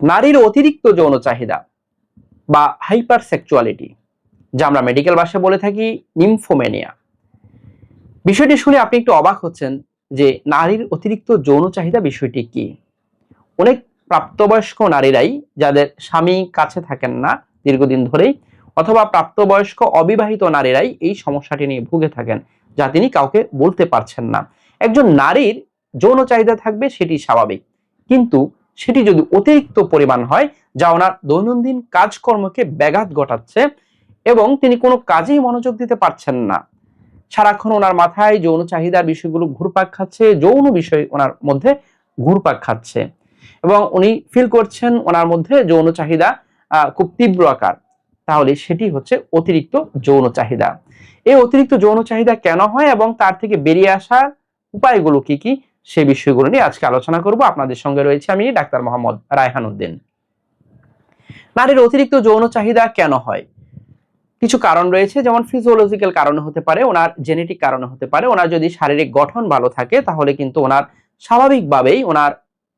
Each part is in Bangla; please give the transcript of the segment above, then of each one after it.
নারীর অতিরিক্ত যৌন চাহিদা বা হাইপার সেক্সুয়ালিটি যা আমরা মেডিকেল ভাষায় বলে থাকি নিমফোমেনিয়া বিষয়টি শুনে আপনি একটু অবাক হচ্ছেন যে নারীর অতিরিক্ত যৌন চাহিদা বিষয়টি কি। অনেক প্রাপ্তবয়স্ক নারীরাই যাদের স্বামী কাছে থাকেন না দীর্ঘদিন ধরেই অথবা প্রাপ্তবয়স্ক অবিবাহিত নারীরাই এই সমস্যাটি নিয়ে ভুগে থাকেন, যা তিনি কাউকে বলতে পারছেন না। একজন নারীর যৌন চাহিদা থাকবে সেটি স্বাভাবিক, কিন্তু সেটি যদি অতিরিক্ত পরিমাণ হয়, যা ওনার দৈনন্দিন কাজকর্মকে ব্যাঘাত ঘটাচ্ছে এবং তিনি কোনো কাজেই মনোযোগ দিতে পারছেন না। সারাক্ষণ ওনার মাথায় যৌন চাহিদার বিষয়গুলো ঘুরপাক খাচ্ছে, যৌন বিষয় ওনার মধ্যে ঘুরপাক খাচ্ছে এবং উনি ফিল করছেন ওনার মধ্যে যৌন চাহিদা খুব তীব্র আকার। তাহলে সেটি হচ্ছে অতিরিক্ত যৌন চাহিদা। এই অতিরিক্ত যৌন চাহিদা কেন হয় এবং তার থেকে বেরিয়ে আসার উপায়গুলো কি কি? সে বিষয়গুলো নিয়ে আজকে আলোচনা করব। আপনাদের সঙ্গে রয়েছে আমি ডাক্তার মোহাম্মদ রায়হান উদ্দিন। নারীর অতিরিক্ত যৌন চাহিদা কেন হয়? কিছু কারণ রয়েছে, যেমন ফিজিওলজিক্যাল কারণে হতে পারে, ওনার জেনেটিক কারণে হতে পারে, ওনার যদি শারীরিক গঠন ভালো থাকে, তাহলে কিন্তু ওনার স্বাভাবিকভাবেই ওনার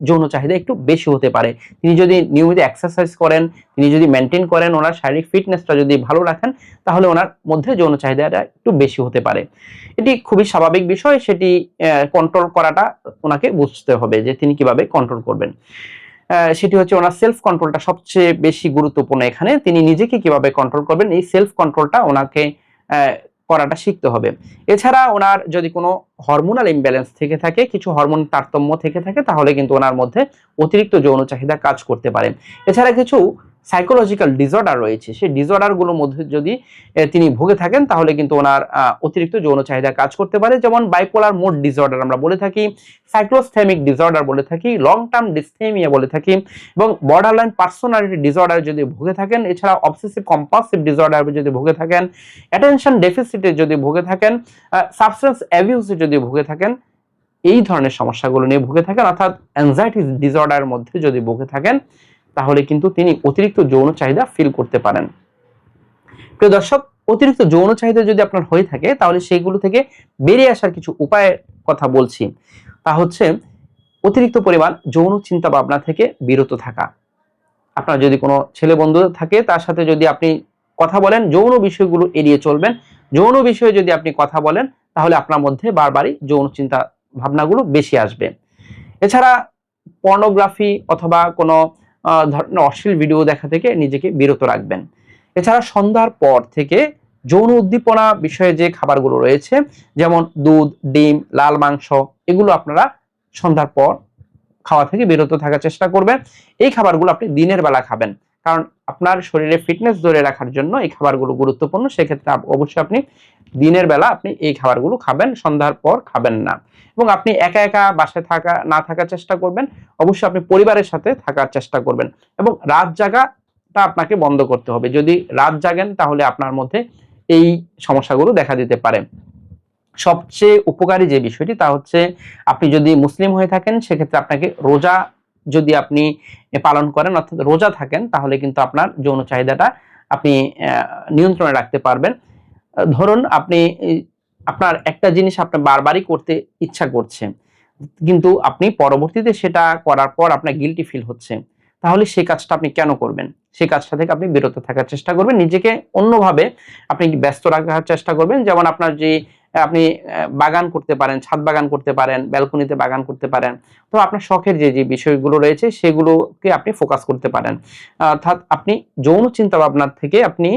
যৌন চাহিদা একটু বেশি হতে পারে। তিনি যদি নিয়মিত এক্সারসাইজ করেন, তিনি যদি মেনটেন করেন, ওনার শারীরিক ফিটনেসটা যদি ভালো রাখেন, তাহলে ওনার মধ্যে যৌন চাহিদাটা একটু বেশি হতে পারে। এটি খুবই স্বাভাবিক বিষয়, সেটি কন্ট্রোল করাটা ওনাকে বুঝতে হবে যে তিনি কীভাবে কন্ট্রোল করবেন। সেটি হচ্ছে ওনার সেলফ কন্ট্রোলটা সবচেয়ে বেশি গুরুত্বপূর্ণ এখানে। তিনি নিজেকে কীভাবে কন্ট্রোল করবেন, এই সেলফ কন্ট্রোলটা ওনাকে করাটা শিখতে হবে। এছাড়া ওনার যদি কোনো হরমোনাল ইমব্যালেন্স থেকে থাকে, কিছু হরমোন তারতম্য থেকে থাকে, তাহলে কিন্তু ওনার মধ্যে অতিরিক্ত যৌন চাহিদা কাজ করতে পারে। এছাড়া কিছু সাইকোলজিক্যাল ডিসঅর্ডার রয়েছে। সেই ডিসঅর্ডারগুলোর মধ্যে যদি তিনি ভুগে থাকেন, তাহলে কিন্তু ওনার অতিরিক্ত যৌন চাহিদা কাজ করতে পারে। যেমন বাইপোলার মোড ডিসঅর্ডার আমরা বলে থাকি সাইক্লোস্থেমিক ডিসঅর্ডার বলে থাকি লং টার্ম ডিস্থেমিয়া বলে থাকি, এবং বর্ডারলাইন পার্সোনালিটি ডিসঅর্ডার যদি ভুগে থাকেন, এছাড়া অবসেসিভ কম্পালসিভ ডিসঅর্ডার যদি ভুগে থাকেন অ্যাটেনশন ডেফিসিটে যদি ভুগে থাকেন সাবস্টেন্স অ্যাবিউসে যদি ভুগে থাকেন, এই ধরনের সমস্যাগুলো নিয়ে ভুগে থাকেন, অর্থাৎ অ্যাংজাইটি ডিসঅর্ডারের মধ্যে যদি ভুগে থাকেন তাহলে কিন্তু তিনি অতিরিক্ত যৌন চাহিদা ফিল করতে পারেন। প্রিয় দর্শক, অতিরিক্ত যৌন চাহিদা যদি আপনার হয়ে থাকে, তাহলে সেইগুলো থেকে বেরিয়ে আসার কিছু উপায়ের কথা বলছি। তা হচ্ছে, অতিরিক্ত পরিমাণ যৌন চিন্তা ভাবনা থেকে বিরত থাকা। আপনার যদি কোনো ছেলে বন্ধু থাকে, তার সাথে যদি আপনি কথা বলেন, যৌন বিষয়গুলো এড়িয়ে চলবেন, যৌন বিষয়ে যদি আপনি কথা বলেন, তাহলে আপনার মধ্যে বারবারই যৌন চিন্তা ভাবনাগুলো বেশি আসবে। এছাড়া পর্নোগ্রাফি অথবা কোনো ধরনের অশ্লীল ভিডিও দেখা থেকে নিজেকে বিরত রাখবেন। এছাড়া সন্ধ্যার পর থেকে যৌন উদ্দীপনা বিষয়ে যে খাবারগুলো রয়েছে, যেমন দুধ, ডিম, লাল মাংস, এগুলো আপনারা সন্ধ্যার পর খাওয়া থেকে বিরত থাকার চেষ্টা করবেন। এই খাবারগুলো আপনি দিনের বেলা খাবেন। কারণ আপনার শরীরে ফিটনেস ধরে রাখার জন্য এই খাবারগুলো গুরুত্বপূর্ণ। সেক্ষেত্রে অবশ্যই আপনি দিনের বেলা আপনি এই খাবারগুলো খাবেন, সন্ধ্যার পর খাবেন না। এবং আপনি একা একা বাসায় থাকা, না থাকার চেষ্টা করবেন। অবশ্যই আপনি পরিবারের সাথে থাকার চেষ্টা করবেন এবং রাত জাগাটা আপনাকে বন্ধ করতে হবে। যদি রাত জাগেন তাহলে আপনার মধ্যে এই সমস্যাগুলো দেখা দিতে পারে। সবচেয়ে উপকারী যে বিষয়টি তা হচ্ছে আপনি যদি মুসলিম হয়ে থাকেন সেক্ষেত্রে আপনাকে রোজা যদি আপনি পালন করেন, অর্থাৎ রোজা থাকেন তাহলে কিন্তু আপনার যৌন চাহিদাটা আপনি নিয়ন্ত্রণে রাখতে পারবেন। ধরুন আপনি আপনার একটা জিনিস আপনি বারবারই করতে ইচ্ছা করছে, কিন্তু আপনি পরবর্তীতে সেটা করার পর আপনার গিলটি ফিল হচ্ছে, তাহলে সেই কাজটা আপনি কেন করবেন? সেই কাজটা থেকে আপনি বিরত থাকার চেষ্টা করবেন, নিজেকে অন্যভাবে আপনি ব্যস্ত রাখার চেষ্টা করবেন, যেমন আপনার যে, আপনি বাগান করতে পারেন, ছাদ বাগান করতে পারেন, ব্যালকনিতে বাগান করতে পারেন, তো আপনার শখের যে যে বিষয়গুলো রয়েছে সেগুলোকে আপনি ফোকাস করতে পারেন। অর্থাৎ আপনি যৌন চিন্তা ভাবনার থেকে আপনি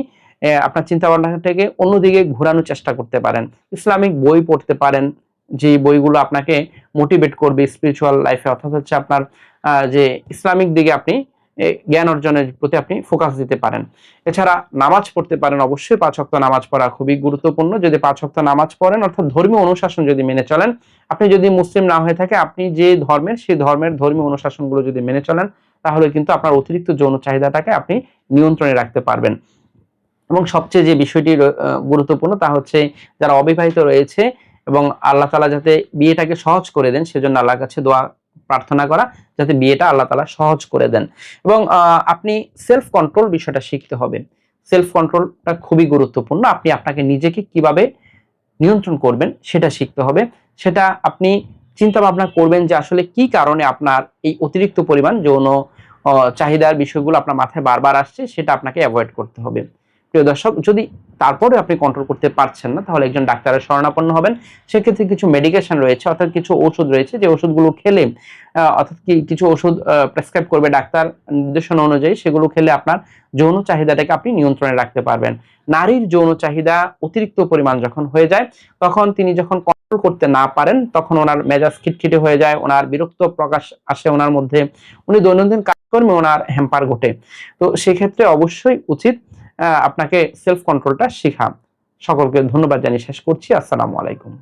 আপনার চিন্তা থেকে অন্যদিকে ঘোরানোর চেষ্টা করতে পারেন। ইসলামিক বই পড়তে পারেন যে বইগুলো আপনাকে মোটিভেট করবে স্পিরিচুয়াল লাইফে অর্থাৎ হচ্ছে আপনার যে ইসলামিক দিকে আপনি জ্ঞান অর্জনের প্রতি আপনি ফোকাস দিতে পারেন। এছাড়া নামাজ পড়তে পারেন, অবশ্যই পাঁচ ওয়াক্ত নামাজ পড়া খুবই গুরুত্বপূর্ণ। যদি পাঁচ ওয়াক্ত নামাজ পড়েন, অর্থাৎ ধর্মীয় অনুশাসন যদি মেনে চলেন, আপনি যদি মুসলিম না হয়ে থাকে, আপনি যে ধর্মের, সেই ধর্মের ধর্মীয় অনুশাসনগুলো যদি মেনে চলেন, তাহলে কিন্তু আপনার অতিরিক্ত যৌন চাহিদাটাকে আপনি নিয়ন্ত্রণে রাখতে পারবেন। এবং সবচেয়ে যে বিষয়টি গুরুত্বপূর্ণ তা হচ্ছে যারা অবিবাহিত রয়েছে এবং আল্লাহ তালা যাতে বিয়েটাকে সহজ করে দেন, সেজন্য আল্লাহর কাছে দোয়া, প্রার্থনা করা, যাতে বিয়েটা আল্লাহ তালা সহজ করে দেন। এবং আপনি সেলফ কন্ট্রোল বিষয়টা শিখতে হবে। সেলফ কন্ট্রোলটা খুবই গুরুত্বপূর্ণ। আপনি আপনাকে নিজেকে কীভাবে নিয়ন্ত্রণ করবেন, সেটা শিখতে হবে। সেটা আপনি চিন্তা ভাবনা করবেন যে আসলে কি কারণে আপনার এই অতিরিক্ত পরিমাণ যৌন চাহিদার বিষয়গুলো আপনার মাথায় বারবার আসছে, সেটা আপনাকে অ্যাভয়েড করতে হবে। প্রিয় দর্শক, যদি তারপরে আপনি কন্ট্রোল করতে পারছেন না, তাহলে একজন ডাক্তারের শরণাপন্ন হবেন। সেক্ষেত্রে কিছু মেডিকেশন রয়েছে, অর্থাৎ কিছু ওষুধ রয়েছে, যে ওষুধগুলো খেলে অর্থাৎ কি কিছু ওষুধ প্রেসক্রাইব করবে ডাক্তার নির্দেশনা অনুযায়ী, সেগুলো খেলে আপনার যৌন চাহিদাটাকে আপনি নিয়ন্ত্রণে রাখতে পারবেন। নারীর যৌন চাহিদা অতিরিক্ত পরিমাণ যখন হয়ে যায়, তখন তিনি যখন কন্ট্রোল করতে না পারেন, তখন ওনার মেজাজ খিটখিটে হয়ে যায়, ওনার বিরক্ত প্রকাশ আসে ওনার মধ্যে, উনি দৈনন্দিন কাজকর্মে ওনার হ্যাম্পার ঘটে। তো সেক্ষেত্রে অবশ্যই উচিত আপনাকে সেলফ কন্ট্রোলটা শেখা সকলকে ধন্যবাদ জানিয়ে শেষ করছি। আসসালামু আলাইকুম।